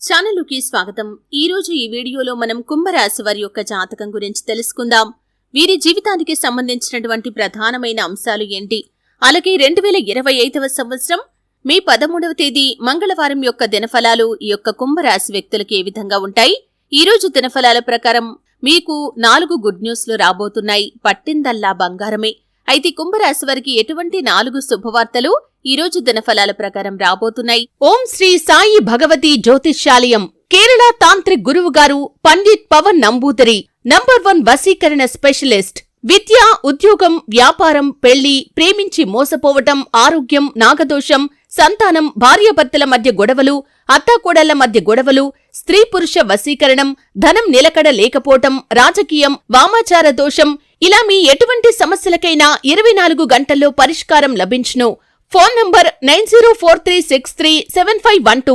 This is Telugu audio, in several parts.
ఛానలుకి స్వాగతం. ఈ రోజు ఈ వీడియోలో మనం కుంభరాశి వారి యొక్క జాతకం గురించి తెలుసుకుందాం. వీరి జీవితానికి సంబంధించినటువంటి ప్రధానమైన అంశాలు ఏంటి? అలాగే రెండు వేల ఇరవై ఐదవ సంవత్సరం మే పదమూడవ తేదీ మంగళవారం యొక్క దినఫలాలు ఈ యొక్క కుంభరాశి వ్యక్తులకు ఏ విధంగా ఉంటాయి? ఈ రోజు దినఫలాల ప్రకారం మీకు నాలుగు గుడ్ న్యూస్లు రాబోతున్నాయి. పట్టిందల్లా బంగారమే. అయితే కుంభరాశి వారికి ఎటువంటి నాలుగు శుభవార్తలు ఈ రోజు దినఫలాల ప్రకారం రాబోతున్నాయి. ఓం శ్రీ సాయి భగవతి జ్యోతిష్యాలయం కేరళ తాంత్రిక్ గురువు గారు పండిత్ పవన్ నంబూదరి నంబర్ వన్ వశీకరణ స్పెషలిస్ట్ విద్య ఉద్యోగం వ్యాపారం పెళ్ళి ప్రేమించి మోసపోవటం ఆరోగ్యం నాగదోషం సంతానం భార్యాభర్తల మధ్య గొడవలు అత్తాకోడళ్ళ మధ్య గొడవలు స్త్రీ పురుష వశీకరణం ధనం నిలకడ లేకపోవటం రాజకీయం వామాచార దోషం ఇలా మీ ఎటువంటి సమస్యలకైనా ఇరవై నాలుగు గంటల్లో పరిష్కారం లభించును. Phone number nine zero four three six three seven five one two.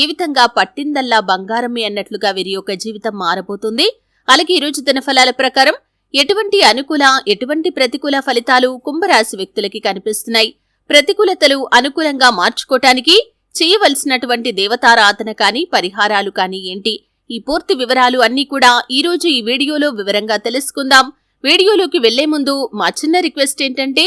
ఈ విధంగా పట్టిందల్లా బంగారమే అన్నట్లుగా వీరి యొక్క జీవితం మారబోతుంది. అలాగే ఈ రోజు దినఫలాల ప్రకారం ఎటువంటి అనుకూల ఎటువంటి ప్రతికూల ఫలితాలు కుంభరాశి వ్యక్తులకి కనిపిస్తున్నాయి. ప్రతికూలతలు అనుకూలంగా మార్చుకోటానికి చేయవలసినటువంటి దేవతారాధన కానీ పరిహారాలు కానీ ఏంటి? ఈ పూర్తి వివరాలు అన్నీ కూడా ఈరోజు ఈ వీడియోలో వివరంగా తెలుసుకుందాం. వీడియోలోకి వెళ్ళే ముందు మా చిన్న రిక్వెస్ట్ ఏంటంటే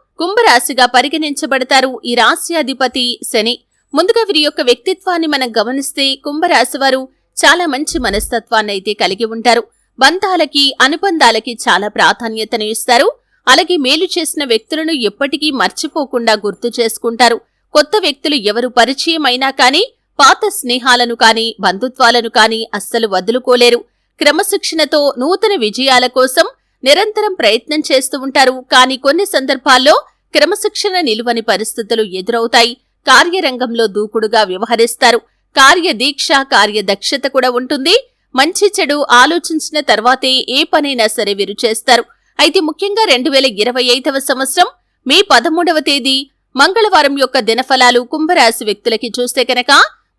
కుంభరాశిగా పరిగణించబడతారు ఈ రాశి అధిపతి శని. ముందుగా వీరి యొక్క వ్యక్తిత్వాన్ని మనం గమనిస్తే కుంభరాశి వారు చాలా మంచి మనస్తత్వాన్ని అయితే కలిగి ఉంటారు. బంధాలకి అనుబంధాలకి చాలా ప్రాధాన్యతను ఇస్తారు. అలాగే మేలు చేసిన వ్యక్తులను ఎప్పటికీ మర్చిపోకుండా గుర్తు చేసుకుంటారు. కొత్త వ్యక్తులు ఎవరు పరిచయం అయినా కానీ పాత స్నేహాలను కానీ బంధుత్వాలను కానీ అస్సలు వదులుకోలేరు. క్రమశిక్షణతో నూతన విజయాల కోసం నిరంతరం ప్రయత్నం చేస్తూ ఉంటారు. కానీ కొన్ని సందర్భాల్లో క్రమశిక్షణ నిలువని పరిస్థితులు ఎదురవుతాయి. కార్యరంగంలో దూకుడుగా వ్యవహరిస్తారు. కార్యదీక్ష కార్యదక్షత కూడా ఉంటుంది. మంచి చెడు ఆలోచించిన తర్వాతే ఏ పనైనా సరే వీరు చేస్తారు. అయితే ముఖ్యంగా రెండు వేల ఇరవై ఐదవ సంవత్సరం మే పదమూడవ తేదీ మంగళవారం యొక్క దినఫలాలు కుంభరాశి వ్యక్తులకి చూస్తే కనుక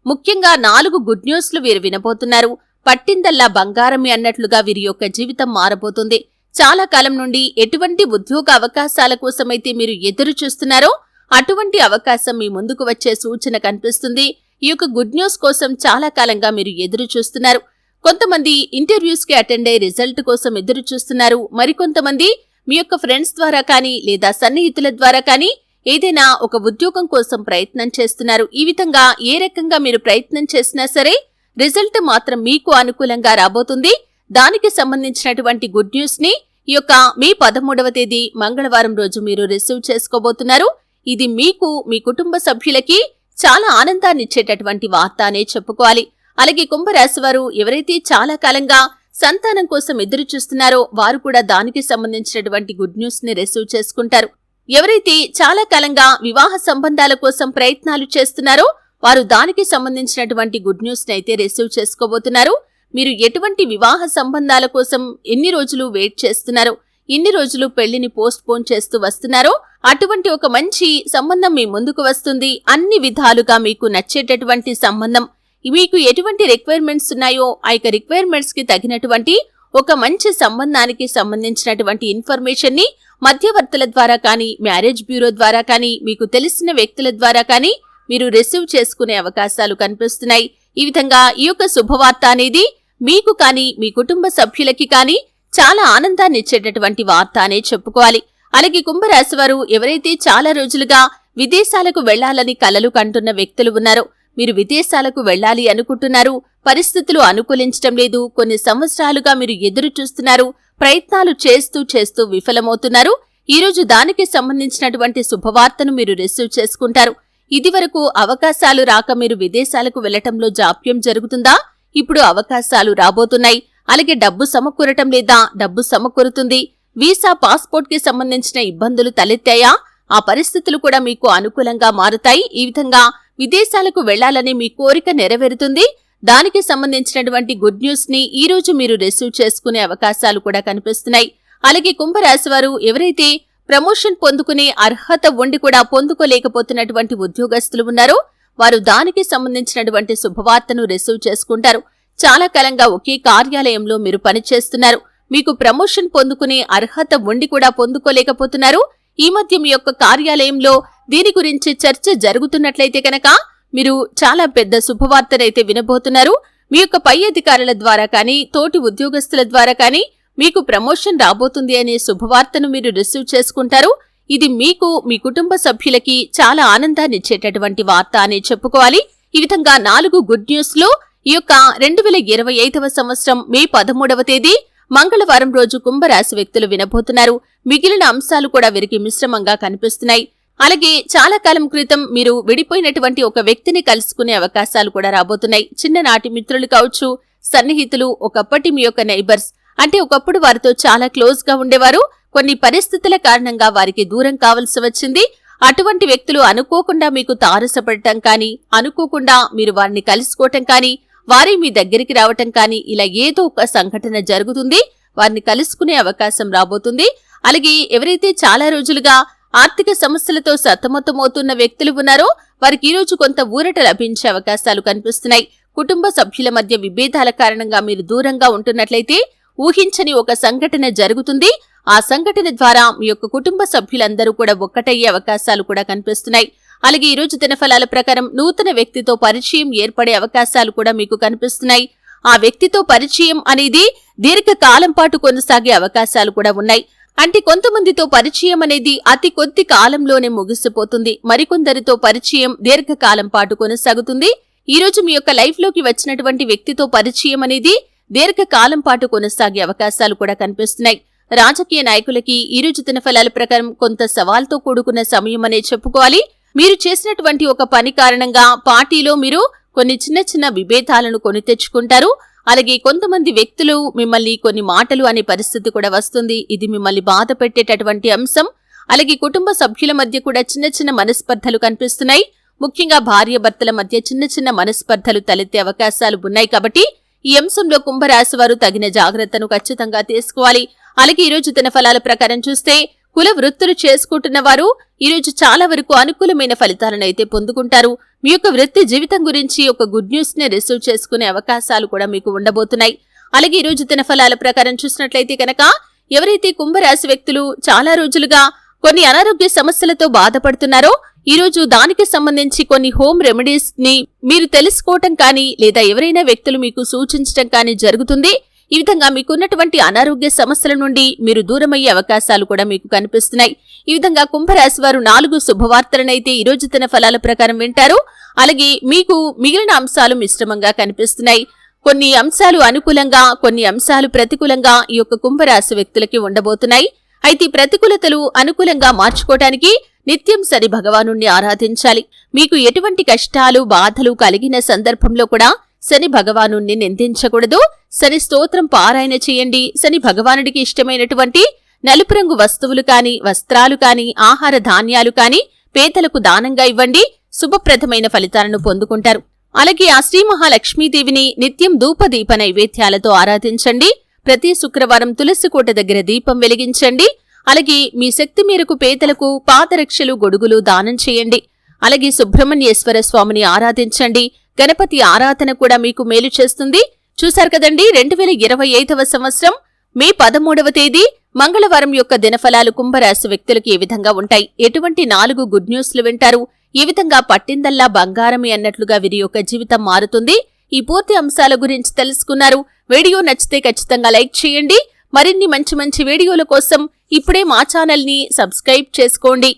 ముఖ్యంగా నాలుగు గుడ్ న్యూస్లు వీరు వినబోతున్నారు. పట్టిందల్లా బంగారమే అన్నట్లుగా వీరి యొక్క జీవితం మారబోతుంది. చాలా కాలం నుండి ఎటువంటి ఉద్యోగ అవకాశాల కోసమైతే మీరు ఎదురు చూస్తున్నారో అటువంటి అవకాశం మీ ముందుకు వచ్చే సూచన కనిపిస్తుంది. ఈ యొక్క గుడ్ న్యూస్ కోసం చాలా కాలంగా మీరు ఎదురు చూస్తున్నారు. కొంతమంది ఇంటర్వ్యూస్కి అటెండ్ అయ్యే రిజల్ట్ కోసం ఎదురు చూస్తున్నారు. మరికొంతమంది మీ యొక్క ఫ్రెండ్స్ ద్వారా కానీ లేదా సన్నిహితుల ద్వారా కానీ ఏదైనా ఒక ఉద్యోగం కోసం ప్రయత్నం చేస్తున్నారు. ఈ విధంగా ఏ రకంగా మీరు ప్రయత్నం చేసినా సరే రిజల్ట్ మాత్రం మీకు అనుకూలంగా రాబోతుంది. దానికి సంబంధించినటువంటి గుడ్ న్యూస్ని ఈ యొక్క మే పదమూడవ తేదీ మంగళవారం రోజు మీరు రిసీవ్ చేసుకోబోతున్నారు. ఇది మీకు మీ కుటుంబ సభ్యులకి చాలా ఆనందాన్ని ఇచ్చేటటువంటి వార్త అనే చెప్పుకోవాలి. అలాగే కుంభరాశి వారు ఎవరైతే చాలా కాలంగా సంతానం కోసం ఎదురు చూస్తున్నారో వారు కూడా దానికి సంబంధించినటువంటి గుడ్ న్యూస్ని రిసీవ్ చేసుకుంటారు. ఎవరైతే చాలా కాలంగా వివాహ సంబంధాల కోసం ప్రయత్నాలు చేస్తున్నారో వారు దానికి సంబంధించినటువంటి గుడ్ న్యూస్ని అయితే రిసీవ్ చేసుకోబోతున్నారు. మీరు ఎటువంటి వివాహ సంబంధాల కోసం ఎన్ని రోజులు వెయిట్ చేస్తున్నారో ఇన్ని రోజులు పెళ్ళిని పోస్ట్ పోన్ చేస్తూ వస్తున్నారో అటువంటి ఒక మంచి సంబంధం మీ ముందుకు వస్తుంది. అన్ని విధాలుగా మీకు నచ్చేటటువంటి సంబంధం మీకు ఎటువంటి రిక్వైర్మెంట్స్ ఉన్నాయో ఆ యొక్క రిక్వైర్మెంట్స్కి తగినటువంటి ఒక మంచి సంబంధానికి సంబంధించినటువంటి ఇన్ఫర్మేషన్ని మధ్యవర్తుల ద్వారా కానీ మ్యారేజ్ బ్యూరో ద్వారా కానీ మీకు తెలిసిన వ్యక్తుల ద్వారా కానీ మీరు రిసీవ్ చేసుకునే అవకాశాలు కనిపిస్తున్నాయి. ఈ విధంగా ఈ యొక్క శుభవార్త అనేది మీకు కానీ మీ కుటుంబ సభ్యులకి కానీ చాలా ఆనందాన్ని ఇచ్చేటటువంటి వార్త అనే చెప్పుకోవాలి. అలాగే కుంభరాశి వారు ఎవరైతే చాలా రోజులుగా విదేశాలకు వెళ్ళాలని కలలు కంటున్న వ్యక్తులు ఉన్నారో మీరు విదేశాలకు వెళ్ళాలి అనుకుంటున్నారు పరిస్థితులు అనుకూలించడం లేదు కొన్ని సంవత్సరాలుగా మీరు ఎదురు చూస్తున్నారు ప్రయత్నాలు చేస్తూ చేస్తూ విఫలమవుతున్నారు ఈరోజు దానికి సంబంధించినటువంటి శుభవార్తను మీరు రిసీవ్ చేసుకుంటారు. ఇదివరకు అవకాశాలు రాక మీరు విదేశాలకు వెళ్ళటంలో జాప్యం జరుగుతుందా? ఇప్పుడు అవకాశాలు రాబోతున్నాయి. అలాగే డబ్బు సమకూరటం లేదా డబ్బు సమకూరుతుంది. వీసా పాస్పోర్ట్కి సంబంధించిన ఇబ్బందులు తలెత్తాయా? ఆ పరిస్థితులు కూడా మీకు అనుకూలంగా మారుతాయి. ఈ విధంగా విదేశాలకు వెళ్ళాలని మీ కోరిక నెరవేరుతుంది. దానికి సంబంధించినటువంటి గుడ్ న్యూస్ని ఈ రోజు మీరు రిసీవ్ చేసుకునే అవకాశాలు కూడా కనిపిస్తున్నాయి. అలాగే కుంభరాశి వారు ఎవరైతే ప్రమోషన్ పొందుకునే అర్హత ఉండి కూడా పొందుకోలేకపోతున్నటువంటి ఉద్యోగస్తులు ఉన్నారో వారు దానికి సంబంధించినటువంటి శుభవార్తను రిసీవ్ చేసుకుంటారు. చాలా కాలంగా ఒకే కార్యాలయంలో మీరు పనిచేస్తున్నారు. మీకు ప్రమోషన్ పొందుకునే అర్హత ఉండి కూడా పొందుకోలేకపోతున్నారు. ఈ మధ్య మీ యొక్క కార్యాలయంలో దీని గురించి చర్చ జరుగుతున్నట్లయితే కనుక మీరు చాలా పెద్ద శుభవార్తనైతే వినబోతున్నారు. మీ యొక్క పై అధికారుల ద్వారా కానీ తోటి ఉద్యోగస్తుల ద్వారా కానీ మీకు ప్రమోషన్ రాబోతుంది అనే శుభవార్తను మీరు రిసీవ్ చేసుకుంటారు. ఇది మీకు మీ కుటుంబ సభ్యులకి చాలా ఆనందాన్ని ఇచ్చేటటువంటి వార్త అని చెప్పుకోవాలి. ఈ విధంగా నాలుగు గుడ్ న్యూస్లో ఈ యొక్క రెండు వేల ఇరవై ఐదవ సంవత్సరం మే పదమూడవ తేదీ మంగళవారం రోజు కుంభరాశి వ్యక్తులు వినబోతున్నారు. మిగిలిన అంశాలు కూడా వీరికి మిశ్రమంగా కనిపిస్తున్నాయి. అలాగే చాలా కాలం క్రితం మీరు విడిపోయినటువంటి ఒక వ్యక్తిని కలుసుకునే అవకాశాలు కూడా రాబోతున్నాయి. చిన్ననాటి మిత్రులు కావచ్చు సన్నిహితులు ఒకప్పటి మీ యొక్క నైబర్స్ అంటే ఒకప్పుడు వారితో చాలా క్లోజ్గా ఉండేవారు. కొన్ని పరిస్థితుల కారణంగా వారికి దూరం కావలసి వచ్చింది. అటువంటి వ్యక్తులు అనుకోకుండా మీకు తారసపడటం కానీ అనుకోకుండా మీరు వారిని కలుసుకోవటం కానీ వారి మీ దగ్గరికి రావటం కానీ ఇలా ఏదో ఒక సంఘటన జరుగుతుంది. వారిని కలుసుకునే అవకాశం రాబోతుంది. అలాగే ఎవరైతే చాలా రోజులుగా ఆర్థిక సమస్యలతో సతమతమవుతున్న వ్యక్తులు ఉన్నారో వారికి ఈరోజు రోజు కొంత ఊరట లభించే అవకాశాలు కనిపిస్తున్నాయి. కుటుంబ సభ్యుల మధ్య విభేదాల కారణంగా మీరు దూరంగా ఉంటున్నట్లయితే ఊహించని ఒక సంఘటన జరుగుతుంది. ఆ సంఘటన ద్వారా మీ యొక్క కుటుంబ సభ్యులందరూ కూడా ఒక్కటయ్యే అవకాశాలు కూడా కనిపిస్తున్నాయి. అలాగే ఈ రోజు దినఫలాల ప్రకారం నూతన వ్యక్తితో పరిచయం ఏర్పడే అవకాశాలు కూడా మీకు కనిపిస్తున్నాయి. ఆ వ్యక్తితో పరిచయం అనేది దీర్ఘకాలం పాటు కొనసాగే అవకాశాలు కూడా ఉన్నాయి. అంటే కొంతమందితో పరిచయం అనేది అతి కొద్ది కాలంలోనే ముగిసిపోతుంది. మరికొందరితో పరిచయం దీర్ఘకాలం పాటు కొనసాగుతుంది. ఈ రోజు మీ యొక్క లైఫ్లోకి వచ్చినటువంటి వ్యక్తితో పరిచయం అనేది దీర్ఘకాలం పాటు కొనసాగే అవకాశాలు కూడా కనిపిస్తున్నాయి. రాజకీయ నాయకులకి ఈ రోజు దినఫలాల ప్రకారం కొంత సవాల్తో కూడుకున్న సమయం అనే చెప్పుకోవాలి. మీరు చేసినటువంటి ఒక పని కారణంగా పార్టీలో మీరు కొన్ని చిన్న చిన్న విభేదాలను కొని తెచ్చుకుంటారు. అలాగే కొంతమంది వ్యక్తులు మిమ్మల్ని కొన్ని మాటలు అనే పరిస్థితి కూడా వస్తుంది. ఇది మిమ్మల్ని బాధ పెట్టేటటువంటి అంశం. అలాగే కుటుంబ సభ్యుల మధ్య కూడా చిన్న చిన్న మనస్పర్ధలు కనిపిస్తున్నాయి. ముఖ్యంగా భార్యభర్తల మధ్య చిన్న చిన్న మనస్పర్ధలు తలెత్తే అవకాశాలు ఉన్నాయి కాబట్టి ఈ అంశంలో కుంభరాశి వారు తగిన జాగ్రత్తను ఖచ్చితంగా తీసుకోవాలి. అలాగే ఈరోజు దినఫలాల ప్రకారం చూస్తే కుల వృత్తులు చేసుకుంటున్న వారు ఈరోజు చాలా వరకు అనుకూలమైన ఫలితాలను అయితే పొందుకుంటారు. మీ యొక్క వృత్తి జీవితం గురించి ఒక గుడ్ న్యూస్ని రిసీవ్ చేసుకునే అవకాశాలు కూడా మీకు ఉండబోతున్నాయి. అలాగే ఈ రోజు ఫలాల ప్రకారం చూసినట్లయితే కనుక ఎవరైతే కుంభరాశి వ్యక్తులు చాలా రోజులుగా కొన్ని అనారోగ్య సమస్యలతో బాధపడుతున్నారో ఈ రోజు దానికి సంబంధించి కొన్ని హోమ్ రెమెడీస్ని మీరు తెలుసుకోవటం కానీ లేదా ఎవరైనా వ్యక్తులు మీకు సూచించటం కానీ జరుగుతుంది. ఈ విధంగా మీకున్నటువంటి అనారోగ్య సమస్యల నుండి మీరు దూరమయ్యే అవకాశాలు కూడా మీకు కనిపిస్తున్నాయి. ఈ విధంగా కుంభరాశి వారు నాలుగు శుభవార్తలనైతే ఈ రోజు తన ఫలాల ప్రకారం వింటారు. అలాగే మీకు మిగిలిన అంశాలు మిశ్రమంగా కనిపిస్తున్నాయి. కొన్ని అంశాలు అనుకూలంగా కొన్ని అంశాలు ప్రతికూలంగా ఈ యొక్క కుంభరాశి వ్యక్తులకి ఉండబోతున్నాయి. అయితే ప్రతికూలతలు అనుకూలంగా మార్చుకోవటానికి నిత్యం సరి భగవాను ఆరాధించాలి. మీకు ఎటువంటి కష్టాలు బాధలు కలిగిన సందర్భంలో కూడా శని భగవాను నిందించకూడదు శని స్తోత్రం పారాయణ చేయండి. శని భగవానుడికి ఇష్టమైనటువంటి నలుపు రంగు వస్తువులు కాని వస్త్రాలు కాని ఆహార ధాన్యాలు కాని పేదలకు దానంగా ఇవ్వండి. శుభప్రదమైన ఫలితాలను పొందుకుంటారు. అలాగే ఆ శ్రీ మహాలక్ష్మీదేవిని నిత్యం ధూపదీప నైవేద్యాలతో ఆరాధించండి. ప్రతి శుక్రవారం తులసికోట దగ్గర దీపం వెలిగించండి. అలాగే మీ శక్తి మేరకు పేదలకు పాదరక్షలు గొడుగులు దానం చేయండి. అలాగే సుబ్రహ్మణ్యేశ్వర స్వామిని ఆరాధించండి. గణపతి ఆరాధన కూడా మీకు మేలు చేస్తుంది. చూశారు కదండి రెండు వేల ఇరవై ఐదవ సంవత్సరం మే పదమూడవ తేదీ మంగళవారం యొక్క దినఫలాలు కుంభరాశి వ్యక్తులకు ఏ విధంగా ఉంటాయి? ఎటువంటి నాలుగు గుడ్ న్యూస్లు వింటారు? ఈ విధంగా పట్టిందల్లా బంగారమే అన్నట్లుగా వీరి యొక్క జీవితం మారుతుంది? ఈ పూర్తి అంశాల గురించి తెలుసుకున్నారు. వీడియో నచ్చితే ఖచ్చితంగా లైక్ చేయండి. మరిన్ని మంచి మంచి వీడియోల కోసం ఇప్పుడే మా ఛానల్ని సబ్స్క్రైబ్ చేసుకోండి.